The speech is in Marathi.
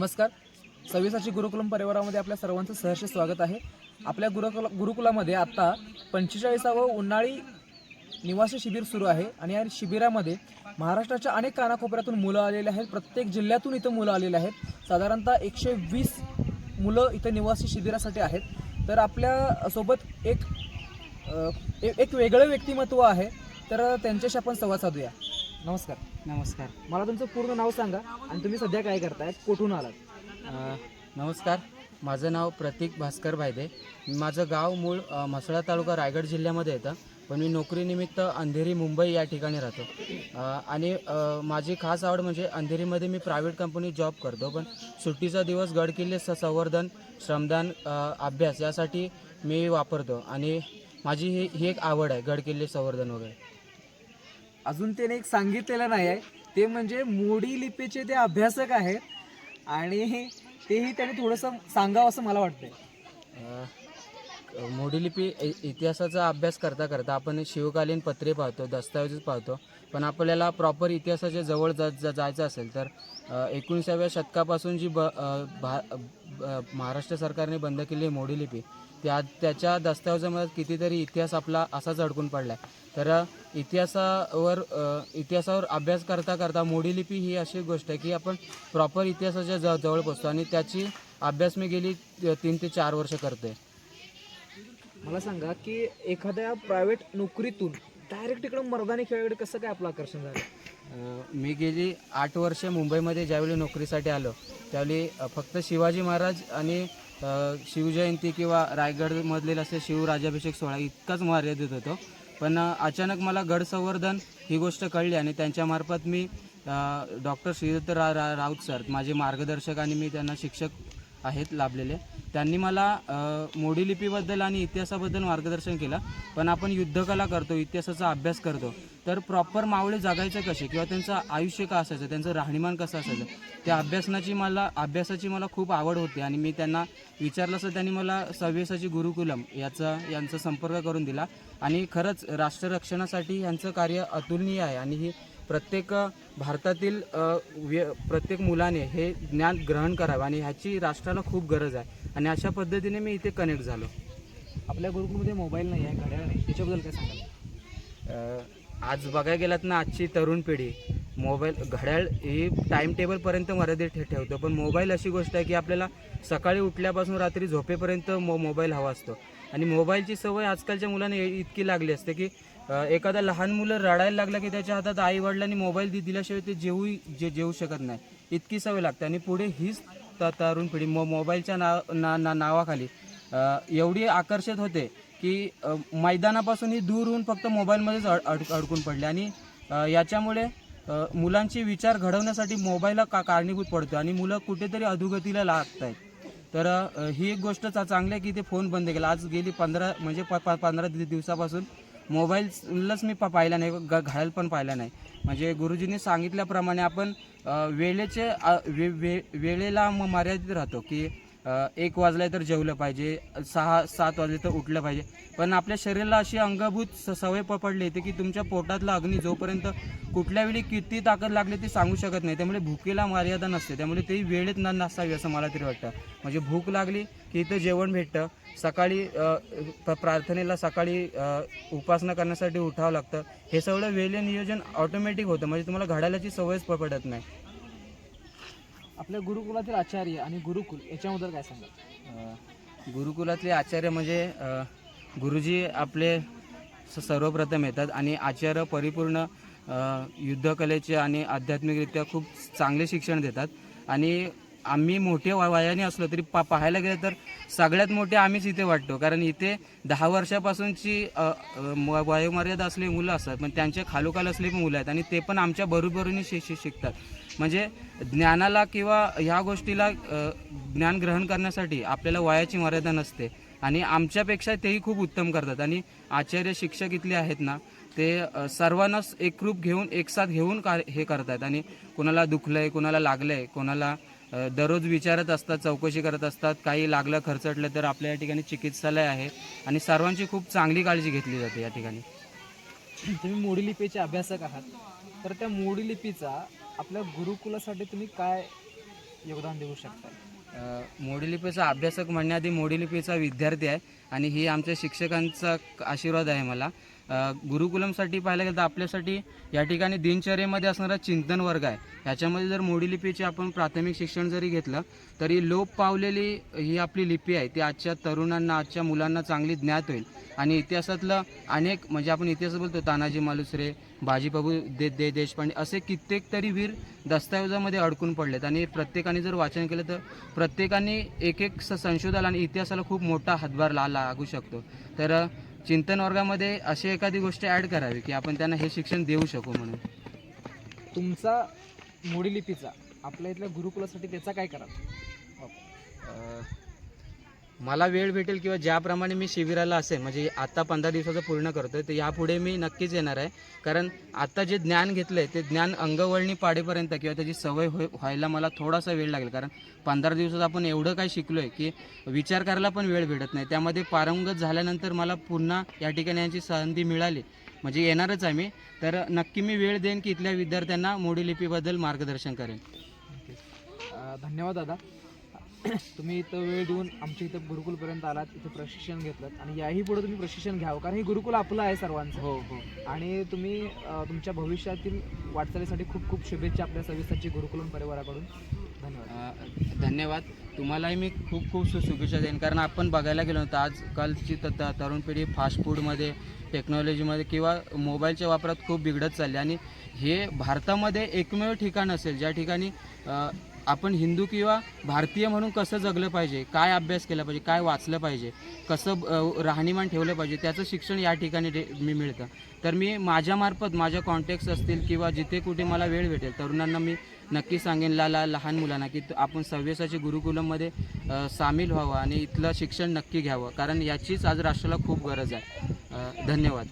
नमस्कार. सव्वीसाची गुरुकुलम परिवारामध्ये आपल्या सर्वांचं सहर्ष स्वागत आहे. आपल्या गुरुकुल गुरुकुलामध्ये आत्ता पंचेचाळीसावं उन्हाळी निवासी शिबिर सुरू आहे आणि या शिबिरामध्ये महाराष्ट्राच्या अनेक कानाकोपऱ्यातून मुलं आलेले आहेत. प्रत्येक जिल्ह्यातून इथं मुलं आलेले आहेत. साधारणतः एकशे वीस मुलं इथं निवासी शिबिरासाठी आहेत. तर आपल्यासोबत एक एक वेगळं व्यक्तिमत्व आहे. तर त्यांच्याशी आपण संवाद साधूया. नमस्कार. नमस्कार. मला तुमचं पूर्ण नाव सांगा आणि तुम्ही सध्या काय करताय कुठून आलात? नमस्कार. माझं नाव प्रतीक भास्कर भायदे. माझं गाव मूळ म्हसळा तालुका रायगड जिल्ह्यामध्ये येतं. पण मी नोकरीनिमित्त अंधेरी मुंबई या ठिकाणी राहतो. आणि माझी खास आवड म्हणजे अंधेरीमध्ये मी प्रायव्हेट कंपनीत जॉब करतो. पण सुट्टीचा दिवस गडकिल्ले स संवर्धन श्रमदान अभ्यास यासाठी मी वापरतो. आणि माझी ही ही एक आवड आहे गडकिल्ले संवर्धन वगैरे. अजून त्याने एक सांगितलेलं नाही आहे. ते म्हणजे मोडी लिपीचे ते अभ्यासक आहेत आणि तेही त्याने थोडंसं सांगावं असं मला वाटतंय. मोडी लिपी इ- इतिहासाचा अभ्यास करता करता आपण शिवकालीन पत्रे पाहतो दस्तावेज पाहतो. पण आपल्याला प्रॉपर इतिहासाच्या जवळ जा जा- जायचं असेल तर अ, एकोणीसाव्या शतकापासून जी ब अ, भा ब- महाराष्ट्र सरकारने बंद केलेली आहे मोडी लिपी त्या त्याच्या दस्तावेजामध्ये कितीतरी इतिहास आपला असाच अडकून पडला आहे तर इतिहासावर इतिहासावर अभ्यास करता करता मोडी लिपी ही अशी गोष्ट आहे की आपण प्रॉपर इतिहासाच्या ज जवळ पोचतो आणि त्याची अभ्यास मी गेली तीन ते चार वर्ष करतोय. मला सांगा की एखाद्या प्रायव्हेट नोकरीतून डायरेक्ट इकडं मर्दानी खेळाकडे कसं काय आपलं आकर्षण झालं? मी गेली आठ वर्ष मुंबईमध्ये ज्यावेळी नोकरीसाठी आलो त्यावेळी फक्त शिवाजी महाराज आणि शिवजयंती किंवा रायगडमधले असे शिवराजाभिषेक सोहळा इतकाच मर्यादित होतो. पण अचानक मला गड संवर्धन ही गोष्ट कळली आणि त्यांच्यामार्फत मी डॉक्टर श्रीदत्त रा रा राऊत सर माझे मार्गदर्शक आणि मी त्यांना शिक्षक आहेत लाभलेले त्यांनी मला मोडी लिपीबद्दल आणि इतिहासाबद्दल मार्गदर्शन केलं. पण आपण युद्धकला करतो इतिहासाचा अभ्यास करतो. तर प्रॉपर मावळे जगायचं कसे? किंवा त्यांचं आयुष्य का असायचं? त्यांचं राहणीमान कसं असायचं? त्या अभ्यासनाची मला अभ्यासाची मला खूप आवड होती आणि मी त्यांना विचारलं असं त्यांनी मला सव्वीसाची गुरुकुलम याचा यांचा संपर्क करून दिला. आणि खरंच राष्ट्ररक्षणासाठी यांचं कार्य अतुलनीय आहे आणि ही प्रत्येक भारतातील प्रत्येक मुलाने हे ज्ञान ग्रहण करावं आणि ह्याची राष्ट्राला खूप गरज आहे. आणि अशा पद्धतीने मी इथे कनेक्ट झालो. आपल्या ग्रुपमध्ये मोबाईल नाही आहे घड्याळ नाही. त्याच्याबद्दल काय सांगाल? आज बघायला गेलात ना आजची तरुण पिढी. मोबाईल घड्याळ ही टाईम टेबलपर्यंत मर्यादित ठे ठेवतो. पण मोबाईल अशी गोष्ट आहे की आपल्याला सकाळी उठल्यापासून रात्री झोपेपर्यंत मो मोबाईल हवा असतो. आणि मोबाईलची सवय आजकालच्या मुलांना इतकी लागली असते की एखादा लहान मुलं रडायला लागला की त्याच्या हातात आई वडिलांनी मोबाईल दि दिल्याशिवाय ते जेवू जे जेवू शकत नाही. इतकी सवय लागते. आणि पुढे हीच तरुण पिढी मो मोबाईलच्या ना ना नावाखाली एवढी आकर्षित होते की मैदानापासून मैदानापासूनही दूर होऊन फक्त मोबाईलमध्येच अड अड अडकून पडले. आणि याच्यामुळे मुलांची मुलांचे विचार घडवण्यासाठी मोबाईलला का कारणीभूत पडतो आणि मुलं कुठेतरी अधोगतीला लागत आहेत. तर ही एक गोष्ट चा चांगली आहे की ते फोन बंद केला. आज गेली पंधरा म्हणजे प पंधरा दिवसापासून मोबाईलच मी प पाहिला नाही ग घायल पण पाहिला नाही. म्हणजे गुरुजींनी सांगितल्याप्रमाणे आपण वेळेचे वे वे वेळेला मर्यादित राहतो की एक वाजलाय तर जेवलं पाहिजे सहा सात वाजले तर उठलं पाहिजे. पण आपल्या शरीराला अशी अंगभूत स- सवय प- पडली येते की तुमच्या पोटातला अग्नी जोपर्यंत कुठल्या वेळी किती ताकद लागली ते सांगू शकत नाही. त्यामुळे भुकेला मर्यादा नसते. त्यामुळे ते वेळेत न नसावी असं मला तरी वाटतं. म्हणजे भूक लागली की इथं जेवण भेटतं. सकाळी प्रार्थनेला सकाळी उपासना करण्यासाठी उठावं लागतं. हे सगळं वेळे नियोजन ऑटोमॅटिक होतं. म्हणजे तुम्हाला घडायलाची सवयच प- पडत नाही. आपल्या गुरुकुलातील आचार्य आणि गुरुकुल याच्याबद्दल काय सांगा गुरुकुलातले आचार्य म्हणजे गुरुजी आपले स- सर्वप्रथम येतात आणि आचार्य परिपूर्ण युद्धकलेचे आणि आध्यात्मिकरित्या खूप चांगले शिक्षण देतात. आणि आम्ही मोठे वयाने असलो तरी पा पाहायला गेलं तर सगळ्यात मोठे आम्हीच इथे वाटतो. कारण इथे दहा वर्षापासूनची वयोमर्यादा असलेली मुलं असतात पण त्यांच्या खालोखाल असलेली पण मुलं आहेत आणि ते पण आमच्या बरोबरीने शि शि- शिकतात. म्हणजे ज्ञानाला किंवा ह्या गोष्टीला ज्ञान ग्रहण करण्यासाठी आपल्याला वयाची मर्यादा नसते. आणि आमच्यापेक्षा तेही खूप उत्तम करतात. आणि आचार्य शिक्षक इथले आहेत ना ते सर्वांनाच एकरूप घेऊन एकसाथ घेऊन का हे करतात. आणि कोणाला दुखलं आहे कोणाला लागलं आहे कोणाला दररोज विचारत असतात चौकशी करत असतात. काही लागलं खर्चटलं तर आपल्या या ठिकाणी चिकित्सालय आहे आणि सर्वांची खूप चांगली काळजी घेतली जाते या ठिकाणी. तुम्ही मोडी लिपीचे अभ्यासक आहात. तर त्या मोडी लिपीचा आपल्या गुरुकुलासाठी तुम्ही काय योगदान देऊ शकता? मोडीलिपीचा अभ्यासक म्हणण्याआधी मोडीलिपीचा विद्यार्थी आहे आणि ही आमच्या शिक्षकांचा आशीर्वाद आहे मला. गुरुकुलमसाठी पाहायला गेलं तर आपल्यासाठी या ठिकाणी दिनचर्येमध्ये असणारा चिंतन वर्ग आहे. ह्याच्यामध्ये जर मोडी लिपीचे आपण प्राथमिक शिक्षण जरी घेतलं तरी लोप पावलेली ही आपली लिपी आहे. ती आजच्या तरुणांना आजच्या मुलांना चांगली ज्ञात होईल. आणि इतिहासातलं अनेक म्हणजे आपण इतिहास बोलतो तानाजी मालुसरे बाजीप्रभू दे दे देशपांडे असे कित्येक तरी वीर दस्तऐवजामध्ये अडकून पडलेत. आणि प्रत्येकाने जर वाचन केलं तर प्रत्येकाने एक एक संशोधन आणि इतिहासाला खूप मोठा हातभार ला लागू शकतो. तर चिंतन वर्गामध्ये अशी एखादी गोष्ट ॲड करावी की आपण त्यांना हे शिक्षण देऊ शकू म्हणून. तुमचा मोडी लिपीचा आपल्या इथल्या गुरुकुलासाठी त्याचा काय करा मला वेळ भेटेल किंवा ज्याप्रमाणे मी शिबिराला असेल म्हणजे आता पंधरा दिवसाचं पूर्ण करतोय तर यापुढे मी नक्कीच येणार आहे. कारण आता जे ज्ञान घेतलंय ते ज्ञान अंगवळणी पाडेपर्यंत किंवा त्याची सवय होय व्हायला मला थोडासा वेळ लागेल. कारण पंधरा दिवसात आपण एवढं काय शिकलोय की विचार करायला पण वेळ भेटत नाही. त्यामध्ये पारंगत झाल्यानंतर मला पुन्हा या ठिकाणी यांची संधी मिळाली. म्हणजे येणारच आहे मी. तर नक्की मी वेळ देईन की इथल्या विद्यार्थ्यांना मोडी लिपीबद्दल मार्गदर्शन करेन. धन्यवाद दादा. तुम्ही इथं वेळ देऊन आमच्या इथं गुरुकुलपर्यंत आलात इथं प्रशिक्षण घेतलं आणि याही पुढे तुम्ही प्रशिक्षण घ्यावं कारण हे गुरुकुल आपलं आहे सर्वांचं. हो हो. आणि तुम्ही अं, तुमच्या भविष्यातील वाटचालीसाठी खूप खूप शुभेच्छा आपल्या सविस्ताची गुरुकुलम परिवाराकडून. धन्यवाद. अ, धन्यवाद. तुम्हालाही मी खूप खूप शुभेच्छा देईन कारण आपण बघायला गेलो तर आजकालची त त- तरुण पिढी फास्ट फूडमध्ये टेक्नॉलॉजीमध्ये किंवा मोबाईलच्या वापरात खूप बिघडत चालली आणि हे भारतामध्ये एकमेव ठिकाण असेल ज्या ठिकाणी अ, आपण हिंदू किंवा भारतीय म्हणून कसं जगलं पाहिजे काय अभ्यास केला पाहिजे काय वाचलं पाहिजे कसं राहणीमान ठेवलं पाहिजे त्याचं शिक्षण या ठिकाणी डे मी मिळतं. तर मी माझ्यामार्फत माझ्या कॉन्टॅक्ट्स असतील किंवा जिथे कुठे मला वेळ भेटेल तरुणांना मी नक्की सांगेन ला लहान मुलांना की आपण सव्यसाची गुरुकुलममध्ये सामील व्हावं आणि इथलं शिक्षण नक्की घ्यावं. कारण याचीच आज राष्ट्राला खूप गरज आहे. धन्यवाद.